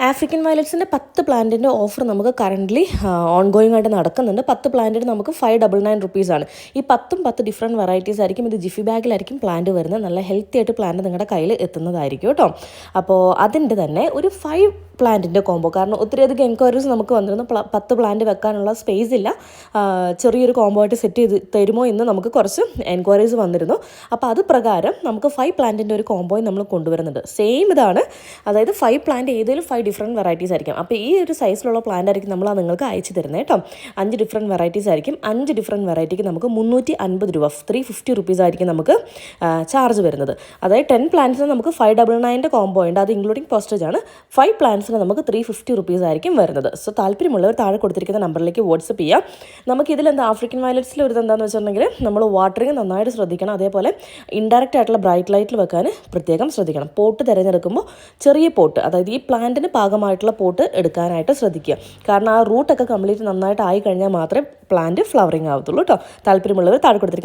African വയലറ്റ്സിന്റെ പത്ത് പ്ലാന്റിന്റെ offer നമുക്ക് കറന്റ്ലി ഓൺ ഗോയിങ് ആയിട്ട് നടക്കുന്നുണ്ട്. പത്ത് പ്ലാന്റിന് നമുക്ക് ഫൈവ് ഡബിൾ നയൻ റുപ്പീസാണ് ഈ പത്തും പത്ത് ഡിഫറെന്റ് വെറൈറ്റീസ് ആയിരിക്കും. ഇത് ജിഫി ബാഗിലായിരിക്കും പ്ലാന്റ് വരുന്നത്. നല്ല ഹെൽത്തി ആയിട്ട് പ്ലാന്റ് നിങ്ങളുടെ കയ്യിൽ എത്തുന്നതായിരിക്കും കേട്ടോ. അപ്പോൾ അതിന്റെ തന്നെ ഒരു ഫൈവ് പ്ലാന്റിന്റെ കോംബോ. കാരണം ഒത്തിരിയധികം എൻക്വയറീസ് നമുക്ക് വന്നിരുന്നു. പത്ത് പ്ലാന്റ് വെക്കാനുള്ള സ്പേസ് ഇല്ല. ചെറിയൊരു കോംബോ ആയിട്ട് സെറ്റ് ചെയ്ത് തരുമോ എന്ന് നമുക്ക് കുറച്ച് എൻക്വയറീസ് വന്നിരുന്നു. അപ്പോൾ അത് പ്രകാരം നമുക്ക് ഫൈവ് പ്ലാന്റിന്റെ ഒരു കോംബോയും നമ്മൾ കൊണ്ടുവരുന്നുണ്ട്. സെയിം ഇതാണ്. അതായത് ഫൈവ് പ്ലാന്റ് ഏതെങ്കിലും ഫൈവ് ഡിഫറെന്റ് വെറൈറ്റീസ് ആയിരിക്കും. അപ്പോൾ ഈ ഒരു സൈസിലുള്ള പ്ലാന്റ് ആയിരിക്കും നമ്മൾ നിങ്ങൾക്ക് അയച്ചു തരുന്നത് കേട്ടോ. അഞ്ച് ഡിഫറെന്റ് വെറൈറ്റീസ് ആയിരിക്കും. അഞ്ച് ഡിഫറെന്റ് വെറൈറ്റിക്ക് നമുക്ക് മുന്നൂറ്റി അൻപത് രൂപ ത്രീ ഫിഫ്റ്റി റുപ്പീസ് ആയിരിക്കും നമുക്ക് ചാർജ് വരുന്നത്. അതായത് ടെൻ പ്ലാന്റ്സിന് നമുക്ക് ഫൈവ് ഡബിൾ നയന്റെ കോംബോ ഉണ്ട്. അത് ഇൻക്ലൂഡിങ് പോസ്റ്റേജ് ആണ്. ഫൈവ് പ്ലാന്റ്സിന് നമുക്ക് ത്രീ ഫിഫ്റ്റി റുപ്പീസ് ആയിരിക്കും വരുന്നത്. സോ താല്പര്യമുള്ളവർ താഴെ കൊടുത്തിരിക്കുന്ന നമ്പറിലേക്ക് വാട്സപ്പ് ചെയ്യാം. നമുക്ക് ഇതിലെന്താ ആഫ്രിക്കൻ വയലറ്റ്സിൽ ഒരു എന്താണെന്ന് വെച്ചിട്ടുണ്ടെങ്കിൽ നമ്മൾ വാട്ടറിങ് നന്നായിട്ട് ശ്രദ്ധിക്കണം. അതേപോലെ ഇൻഡയറക്റ്റ് ആയിട്ടുള്ള ബ്രൈറ്റ് ലൈറ്റിൽ വെക്കാൻ പ്രത്യേകം ശ്രദ്ധിക്കണം. പോട്ട് തിരഞ്ഞെടുക്കുമ്പോൾ ചെറിയ പോട്ട് അതായത് ഈ പ്ലാന്റിന് പാകമായിട്ടുള്ള പോട്ട് എടുക്കാനായിട്ട് ശ്രദ്ധിക്കുക. കാരണം ആ റൂട്ടൊക്കെ കംപ്ലീറ്റ് നന്നായിട്ട് ആയി കഴിഞ്ഞാൽ മാത്രമേ പ്ലാന്റ് ഫ്ലവറിങ് ആവത്തുള്ളൂ കേട്ടോ താല്പര്യമുള്ളവർ താഴെ കൊടുത്തിരിക്കുന്ന